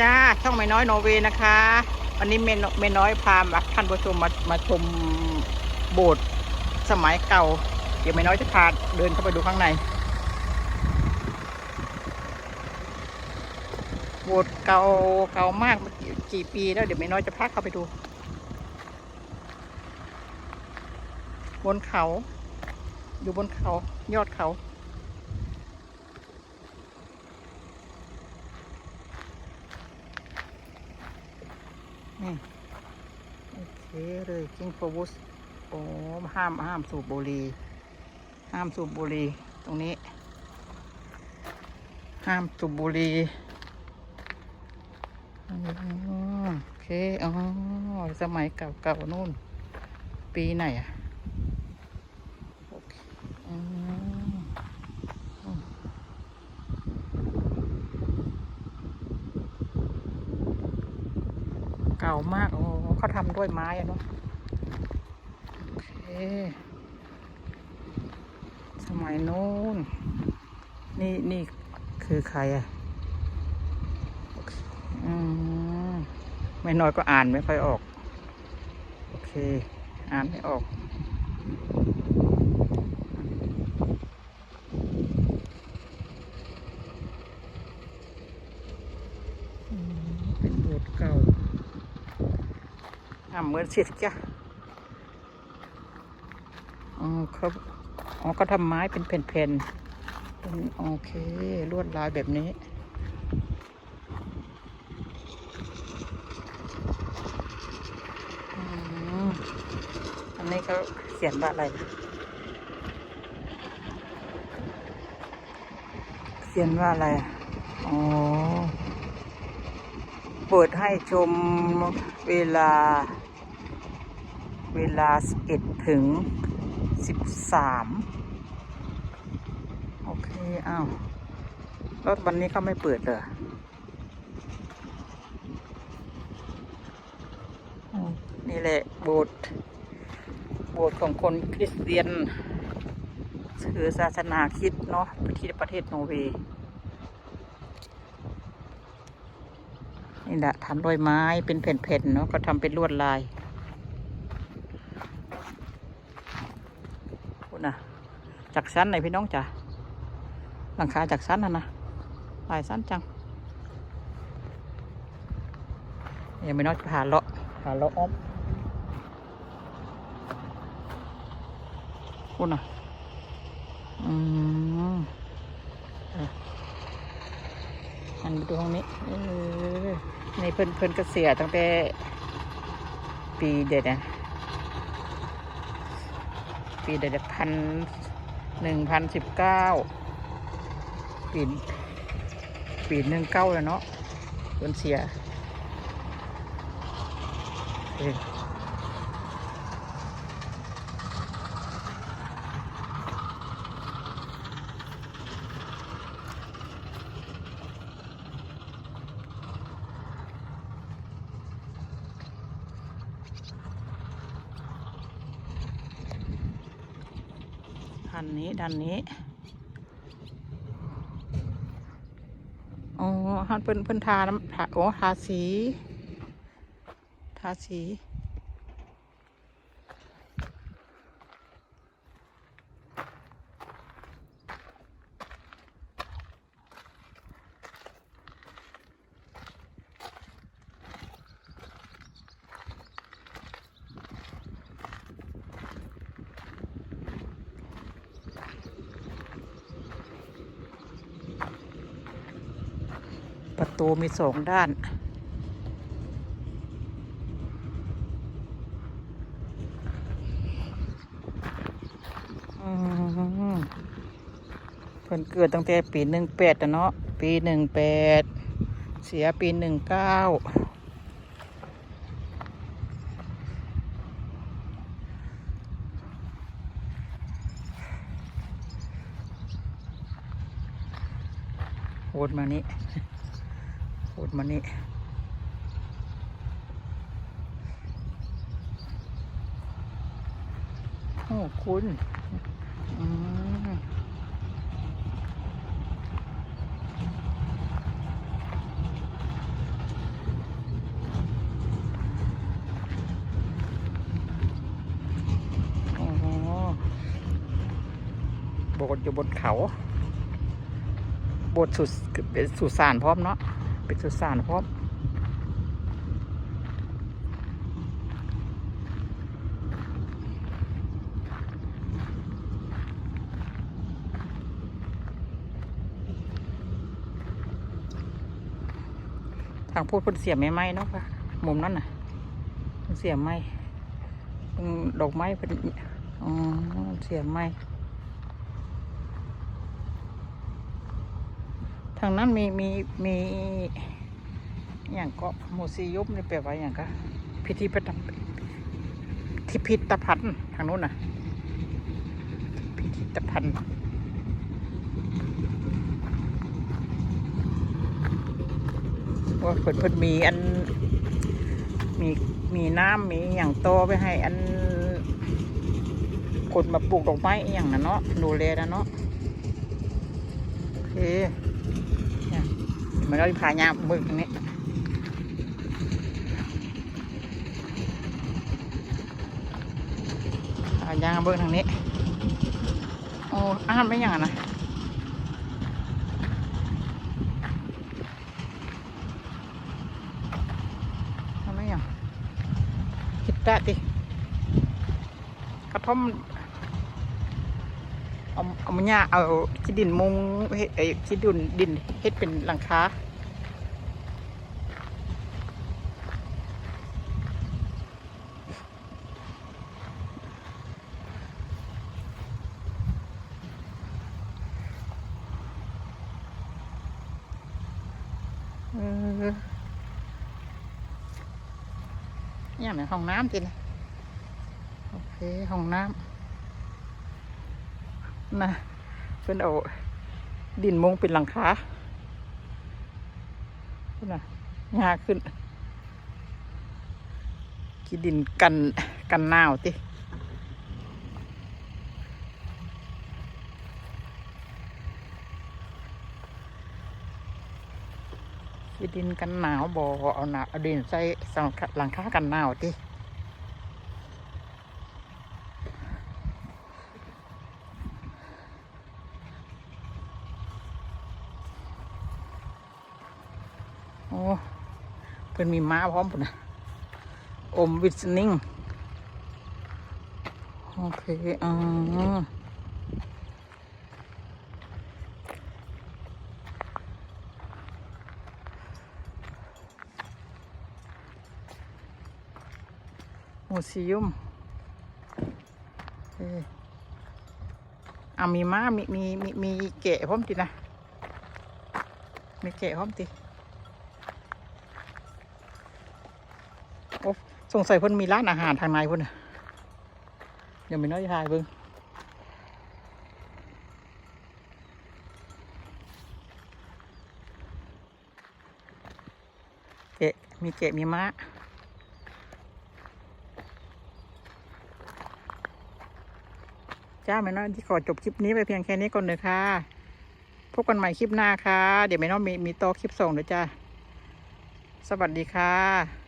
จ้าช่องไม่น้อยโนเวย์นะคะ วันนี้เมนเมน้อยพาแบบท่านผู้ชมมามาชมโบสถ์สมัยเก่า เดี๋ยวไม่น้อยจะพาเดินเข้าไปดูข้างใน โบสถ์เก่าเก่ามากกี่ปีแล้วเดี๋ยวไม่น้อยจะพาเข้าไปดู บนเขา อยู่บนเขา ยอดเขา นี่โอเคเลยคิงโฟบุสโอ้ห้ามห้ามสูบบุหรี่ห้ามสูบบุหรี่ตรงนี้ ห้ามสูบบุหรี่อ๋อโอเคอ๋อสมัยเก่าๆนู่น ปีไหนอะโอเคอืม เก่ามากโอ้เขาทำด้วยไม้อะเนาะโอเค สมัยนู้น นี่นี่คือใครอะอืมไม่น้อยก็อ่านไม่ค่อยออก โอเค อ่านไม่ออก อืมเป็นโบสถ์เก่า อ่าเหมือนเสียจ้ะอ๋อเขาอ๋อก็ทำไม้เป็นแผ่นๆเป็นโอเคลวดลายแบบนี้อันนี้เขาเขียนว่าอะไร เขียนว่าอะไร อ๋อ เปิดให้ชมเวลา เวลา 11 ถึง 13 โอเค อ้าวแล้ววันนี้เขาไม่เปิดเหรอนี่แหละโบสถ์โบสถ์ของคนคริสเตียนถือศาสนาคริดเนาะที่ประเทศโนอร์เวย์นี่แหละทำด้วยไม้เป็นแผ่นๆเนาะก็ทำเป็นลวดลายคุณนะ จากชั้นไหนพี่น้องจ๋าหลังคาจากชั้นนะนะหลายชั้นจังยังไม่น้อยผ่านเลาะผ่านเลาะอ้อมคุณนะอืมอออันไปดูห้องนี้ในเพิ่นเพิ่นก็เสียตั้งแต่ปีเด็ดนะปีเด็ดพัน หนึ่งพันสิบเก้าปีนปีนหนึ่งเก้าแล้วเนาะคนเสีย เออด้านนี้ดันนี้อ๋อฮันเพิ่นเพิ่นทาน้ำทาโอ้ทาสี ทาสี ประตูมีสองด้าน เพิ่นเกิดตั้งแต่ปีหนึ่งแปดเนาะ ปีหนึ่งแปด เสียปีหนึ่งเก้าโหดมานี่ พูดมานี่โอ้คุณอืมโบดอยู่บนเขา โบดสุดเป็นสุสานพร้อมเนาะ เป็นสสานพร้อมทางพูดเพิ่นเสียไม้ไม้เนาะค่ะมุมนั้นน่ะเสียไม้ดอกไม้เพิ่นอ๋อเสียไม้ ทางนั้นมีมีมีอย่างก็โมซียุบนี่แปลว่าอย่างก็พิธีประทับพิพิธภัณฑ์ทางนู้นน่ะพิพิธภัณฑ์ว่าเพิ่นเพิ่นมีอันมีมีน้ำมีอย่างโตไปให้อันคนมาปลูกดอกไม้อย่างนั้นเนาะดูแลนะเนาะโอเค มือนเราพายามมือตรงนี้พายามเบิ้งทางนี้ โอ้อาหารไม่อย่างนั้นนะทำไม่อย่างคิดได้ดิกระท่อม เอาเอามาหญ้าเอาที่ดินมุงเฮ็ดไอ้ที่ดินดินเฮ็ดเป็นหลังคาเออนี่ยเหมือนห้องน้ำจริงโอเค ห้องน้ำ นะเพิ่นเอาดินมงเป็นหลังคาเนนะยาขึ้นกีดินกันกันหนาวติกีดินกันหนาวบ่เอาหนาเอาดินใส่สังหลังคากันหนาวติ เพิ่นมีม้าพร้อมปุ่นนะอมวิสนิ่งโอเคอ่ามูซิยุมเอออามีม้ามีมีมีมีเกะพร้อมตินะ มีเกะพร้อมติ โอ้สงสัยเพิ่นมีร้านอาหารทางในเพิ่นน่ะเดี๋ยวไม่น้อยทายเบิ่งเกะมีเกะมีม้าจ้าแม่น้อยที่ขอจบคลิปนี้ไปเพียงแค่นี้ก่อนเลยค่ะพบกันใหม่คลิปหน้าค่ะ เดี๋ยวแม่น้อยมีมีโตคลิปส่งเลยจ้าสวัสดีค่ะ